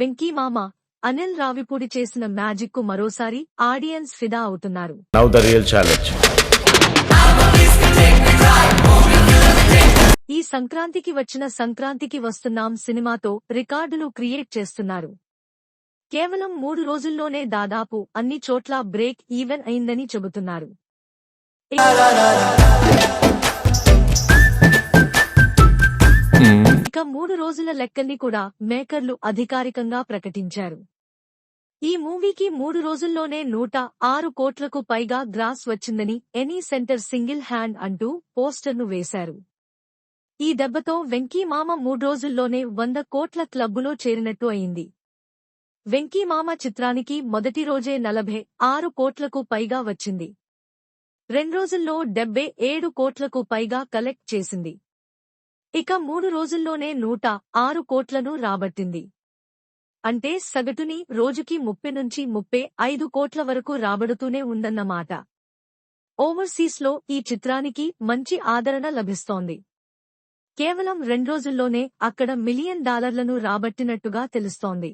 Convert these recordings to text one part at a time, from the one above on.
వెంకీ మామ అనిల్ రావిపూడి చేసిన మ్యాజిక్కు మరోసారి ఆడియన్స్ ఫిదా అవుతున్నారు. ఈ సంక్రాంతికి వచ్చిన సంక్రాంతికి వస్తున్నాం సినిమాతో రికార్డులు క్రియేట్ చేస్తున్నారు. కేవలం మూడు రోజుల్లోనే దాదాపు అన్ని చోట్ల బ్రేక్ ఈవెన్ అయిందని చెబుతున్నారు. రోజుల లెక్కల్ని కూడా మేకర్లు అధికారికంగా ప్రకటించారు. ఈ మూవీకి మూడు రోజుల్లోనే నూట ఆరు కోట్లకు పైగా గ్రాస్ వచ్చిందని ఎనీ సెంటర్ సింగిల్ హ్యాండ్ అంటూ పోస్టర్ను వేశారు. ఈ దెబ్బతో వెంకీమామ మూడు రోజుల్లోనే వంద కోట్ల క్లబ్బులో చేరినట్టు అయింది. వెంకీమామ చిత్రానికి మొదటి రోజే నలభై ఆరు కోట్లకు పైగా వచ్చింది. రెండ్రోజుల్లో డెబ్బై ఏడు కోట్లకు పైగా కలెక్ట్ చేసింది. ఇక మూడు రోజుల్లోనే నూట ఆరు కోట్లను రాబట్టింది. అంటే సగటుని రోజుకి ముప్పై నుంచి ముప్పై ఐదు కోట్ల వరకు రాబడుతూనే ఉందన్నమాట. ఓవర్సీస్లో ఈ చిత్రానికి మంచి ఆదరణ లభిస్తోంది. కేవలం రెండు రోజుల్లోనే అక్కడ మిలియన్ డాలర్లను రాబట్టినట్టుగా తెలుస్తోంది.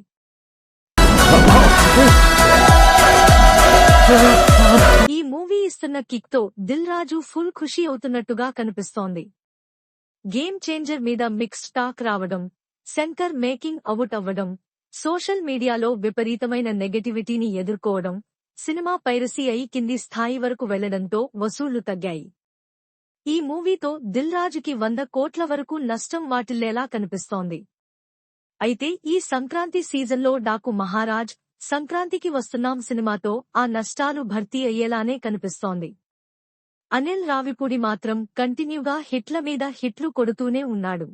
ఈ మూవీ ఇస్తున్న కిక్తో దిల్ రాజు ఫుల్ ఖుషీ అవుతున్నట్టుగా కనిపిస్తోంది. గేమ్ చేంజర్ మీద మిక్స్ టాక్ రావడం శంకర్ మేకింగ్ అవుట్ అవ్వడం సోషల్ మీడియాలో విపరీతమైన నెగటివిటీని ఎదుర్కోవడం సినిమా పైరసీ అయి కింది స్థాయి వరకు వెళ్ళడంతో వసూళ్ళు తగ్గాయి. ఈ మూవీతో దిల్రాజుకి వంద కోట్ల వరకు నష్టం వాటిల్లేలా కనిపిస్తోంది. అయితే ఈ సంక్రాంతి సీజన్లో డాకు మహారాజ్ సంక్రాంతికి వస్తున్నాం సినిమాతో ఆ నష్టాలు భర్తీ అయ్యేలానే కనిపిస్తోంది. అనిల్ రావిపూడి మాత్రం కంటిన్యూగా హిట్ల మీద హిట్లు కొడుతూనే ఉన్నాడు.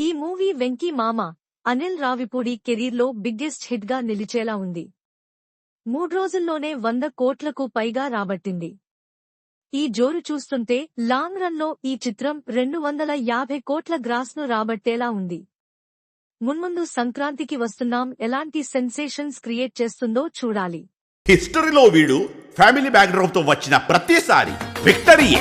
ఈ మూవీ వెంకీ మామ అనిల్ రావిపూడి కెరీర్లో బిగ్గెస్ట్ హిట్గా నిలిచేలా ఉంది. మూడు రోజుల్లోనే వంద కోట్లకు పైగా రాబట్టింది. ఈ జోరు చూస్తుంటే లాంగ్ రన్లో ఈ చిత్రం రెండు వందల యాభై కోట్ల గ్రాస్ను రాబట్టేలా ఉంది. మున్ముందు సంక్రాంతికి వస్తున్నాం ఎలాంటి సెన్సేషన్స్ క్రియేట్ చేస్తుందో చూడాలి. హిస్టరీలో వీడు ఫ్యామిలీ బ్యాక్గ్రౌండ్తో వచ్చిన ప్రతిసారి విక్టరీయే.